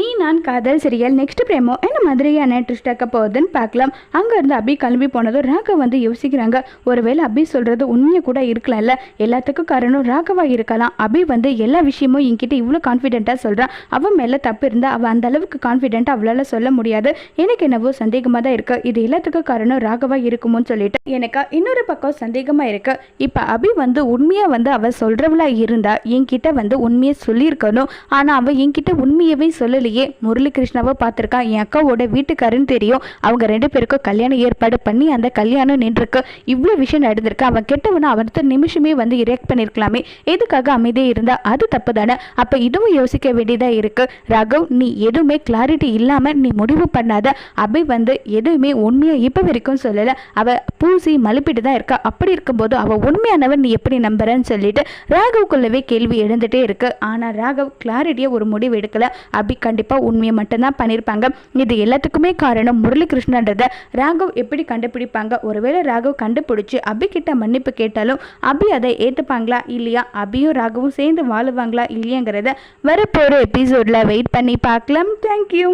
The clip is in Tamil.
நீ நான் காதல் சீரியல் நெக்ஸ்ட் பிரேமோ என்ன மாதிரியான ட்விஸ்டாக்க போகுதுன்னு பார்க்கலாம். அங்கேருந்து அபி கிளம்பி போனதும் ராகவ் வந்து யோசிக்கிறாங்க. ஒருவேளை அபி சொல்கிறது உண்மையை கூட இருக்கலாம்ல. எல்லாத்துக்கும் காரணம் ராகவாக இருக்கலாம். அபி வந்து எல்லா விஷயமும் என்கிட்ட இவ்வளோ கான்ஃபிடென்ட்டாக சொல்கிறான் அவன் மேலே தப்பு இருந்தால் அவள் அந்த அளவுக்கு கான்ஃபிடென்ட்டாக அவளால் சொல்ல முடியாது. எனக்கு என்னவோ சந்தேகமாக தான் இருக்குது இது எல்லாத்துக்கும் காரணம் ராகவாக இருக்குமோன்னு சொல்லிட்டு. எனக்கு இன்னொரு பக்கம் சந்தேகமாக இருக்கு. இப்போ அபி வந்து உண்மையாக வந்து அவள் சொல்கிறவளாக இருந்தால் என்கிட்ட வந்து உண்மையை சொல்லியிருக்கணும். ஆனால் அவள் என்கிட்ட உண்மையவே சொல்லலை. முரளி கிருஷ்ணாவை பார்த்துருக்கா? என் அக்காவோட வீட்டுக்காரன்னு தெரியும். அவங்க ரெண்டு பேருக்கும் கல்யாணம் ஏற்பாடு பண்ணி அந்த கல்யாணம் நின்றுருக்கு. இவ்வளோ விஷயம் நடந்திருக்கு. அவன் கெட்டவனை அவர்த்த நிமிஷமே வந்து ரியாக்ட் பண்ணியிருக்கலாமே எதுக்காக அமைதியாக இருந்தா? அது தப்பு தானே அப்போ இதுவும் யோசிக்க வேண்டியதாக இருக்கு. ராகவ் நீ எதுவுமே கிளாரிட்டி இல்லாமல் நீ முடிவு பண்ணாத. அபி வந்து எதுவுமே உண்மையாக இப்போ வரைக்கும் சொல்லலை. அவ பூசி மலுப்பிட்டு தான் இருக்கா. அப்படி இருக்கும்போது அவள் உண்மையானவன் நீ எப்படி நம்புறன்னு சொல்லிட்டு ராகவுக்குள்ளவே கேள்வி எழுந்துட்டே இருக்கு. ஆனால் ராகவ் கிளாரிட்டியாக ஒரு முடிவு எடுக்கல. அபி கண்டிப்பாக உண்மையை மட்டும்தான் பண்ணியிருப்பாங்க. இது எல்லாத்துக்குமே காரணம் முரளிகிருஷ்ணன்றதை ராகவ் எப்படி கண்டுபிடிப்பாங்க? ஒருவேளை ராகவ் கண்டுபிடிச்சி அபி கிட்ட மன்னிப்பு கேட்டாலும் அபி அதை ஏற்றுப்பாங்களா இல்லையா? அபியும் ராகவும் சேர்ந்து வாழுவாங்களா? இல்லையாங்கிறத வரப்போகிற எபிசோடில் வெயிட் பண்ணி பார்க்கலாம். தேங்க்யூ